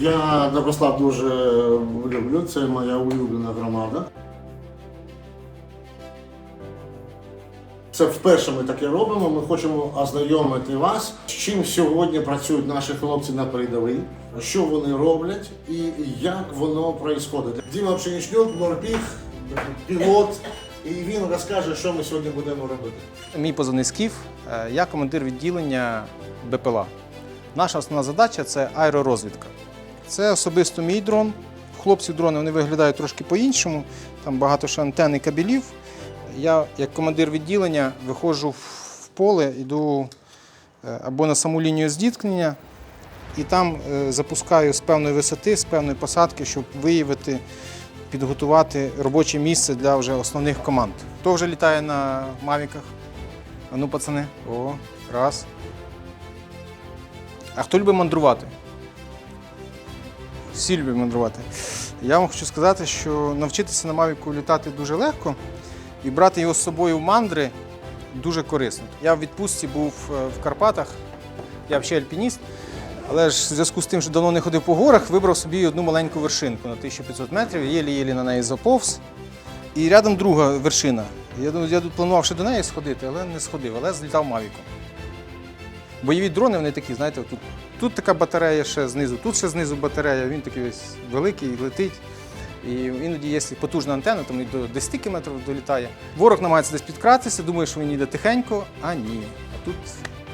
Я Доброслав дуже люблю, це моя улюблена громада. Це вперше ми таке робимо. Ми хочемо ознайомити вас, з чим сьогодні працюють наші хлопці на передовій, що вони роблять і як воно відбувається. Діма Пшенічнюк, морпіг, пілот, і він розкаже, що ми сьогодні будемо робити. Мій позивний Скіф, е, я командир відділення БПЛА. Наша основна задача це аеророзвідка. Це особисто мій дрон. У Хлопців дрони вони виглядають трошки по-іншому. Там багато ще антен і кабелів. Я, як командир відділення, виходжу в поле, йду е, або на саму лінію зіткнення, і там е, запускаю з певної висоти, з певної посадки, щоб виявити, підготувати робоче місце для вже основних команд. Хто вже літає на мавіках? А ну, пацани, о, раз. А хто любить мандрувати? Всі мандрувати. Я вам хочу сказати, що навчитися на Мавіку літати дуже легко і брати його з собою в мандри дуже корисно. Я в відпустці був е, в Карпатах, я взагалі альпініст, але ж в зв'язку з тим, що давно не ходив по горах, вибрав собі одну маленьку вершинку на 1500 метрів, єлі-єлі на неї заповз. І рядом друга вершина. Я, я тут планував ще до неї сходити, але не сходив, але злітав Мавіком. Бойові дрони вони такі, знаєте, тут, тут така батарея ще знизу, тут ще знизу батарея, він такий весь великий, летить. І іноді, якщо потужна антенна, то він до 10 км долітає. Ворог намагається десь підкратися, думає, що він йде тихенько, а ні. А тут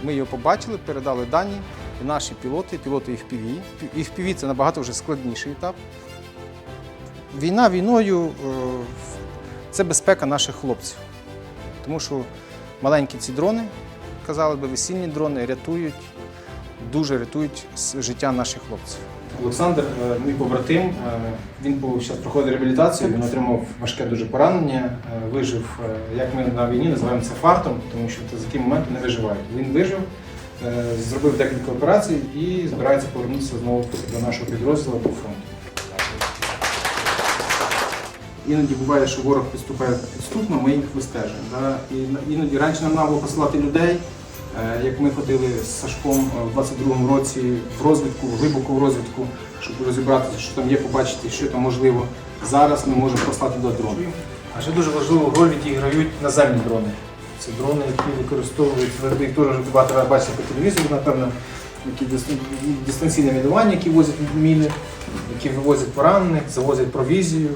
ми його побачили, передали дані, і наші пілоти, пілоти FPV. FPV – це набагато вже складніший етап. Війна війною е, це безпека наших хлопців. Тому що маленькі ці дрони, казали би, весільні дрони рятують, дуже рятують с- життя наших хлопців. Олександр, е, мій побратим, е, він був зараз проходить реабілітацію, він отримав важке дуже поранення, е, вижив, як ми на війні називаємо це фартом, тому що за такий момент не виживають. Він вижив, зробив декілька операцій і збирається повернутися знову до нашого підрозділу по фронту. Іноді буває, що ворог підступає підступно, ми їх вистежуємо. І іноді раніше нам треба було посилати людей, як ми ходили з Сашком е, в 22-му році в розвідку, в глибоку розвідку, щоб розібратися, що там є, побачити, що там можливо. Зараз ми можемо послати до дронів. А ще дуже важливу роль відіграють наземні дрони. Це дрони, які використовують, ви їх теж багато раз бачите по телевізору, напевно, які дистанційне мінування, які возять міни, які вивозять поранених, завозять провізію.